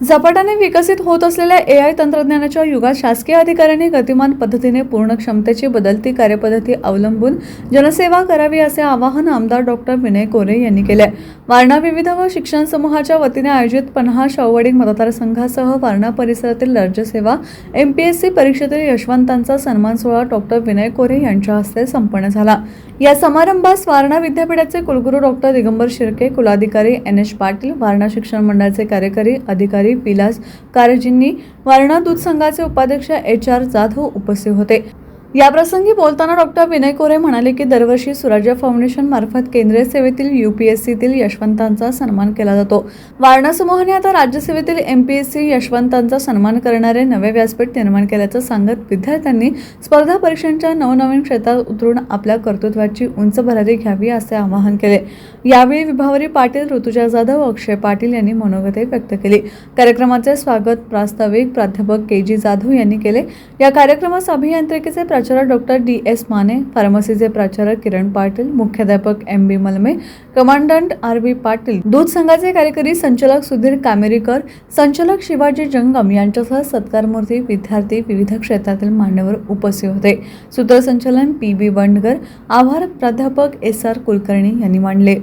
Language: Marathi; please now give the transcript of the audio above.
झपाट्याने विकसित होत असलेल्या ए आय तंत्रज्ञानाच्या युगात शासकीय अधिकाऱ्यांनी गतिमान पद्धतीने पूर्ण क्षमतेची बदलती कार्यपद्धती अवलंबून जनसेवा करावी असे आवाहन आमदार डॉक्टर विनय कोरे यांनी केले. वारणा विविध व शिक्षण समूहाच्या वतीने आयोजित पन्हा शाहूवाडी मतदारसंघासह वारणा परिसरातील राज्यसेवा एम पी एस सी परीक्षेतील यशवंतांचा सन्मान सोहळा डॉक्टर विनय कोरे यांच्या हस्ते संपन्न झाला. या समारंभास वारणा विद्यापीठाचे कुलगुरू डॉक्टर दिगंबर शिर्के कुलाधिकारी एन एच पाटील वारणा शिक्षण मंडळाचे कार्यकारी अधिकारी विलास कारजींनी वारणा दूध संघाचे उपाध्यक्ष एच आर जाधव उपस्थित होते. याप्रसंगी बोलताना डॉक्टर विनय कोरे म्हणाले की दरवर्षी सुराज्य फाउंडेशन मार्फत केंद्रीय सेवेतील युपीएससीतील यशवंतांचा सन्मान केला जातो. वारणा समूहाने आता राज्यसेवेतील एमपीएससी यशवंतांचा सन्मान करणारे नवे व्यासपीठ निर्माण केल्याचं सांगत विद्यार्थ्यांनी स्पर्धा परीक्षांच्या नवनवीन क्षेत्रात उतरून आपल्या कर्तृत्वाची उंच भरारी घ्यावी असे आवाहन केले. यावेळी विभावरी पाटील ऋतुजा जाधव अक्षय पाटील यांनी मनोगते व्यक्त केली. कार्यक्रमाचे स्वागत प्रास्ताविक प्राध्यापक के जी जाधव यांनी केले. या कार्यक्रमास अभियांत्रिकीचे प्राचार्य डॉक्टर डी एस माने फार्मसीचे प्राचार्य किरण पाटील मुख्याध्यापक M B Malme commandant R B Patil दूध संघाचे कार्यकारी संचालक सुधीर कामेरीकर संचालक शिवाजी जंगम यांच्यासह सत्कारमूर्ती विद्यार्थी विविध क्षेत्रातील मान्यवर उपस्थित होते. सूत्रसंचालन पी बी बंडगर आभार प्राध्यापक एस आर कुलकर्णी यांनी मांडले.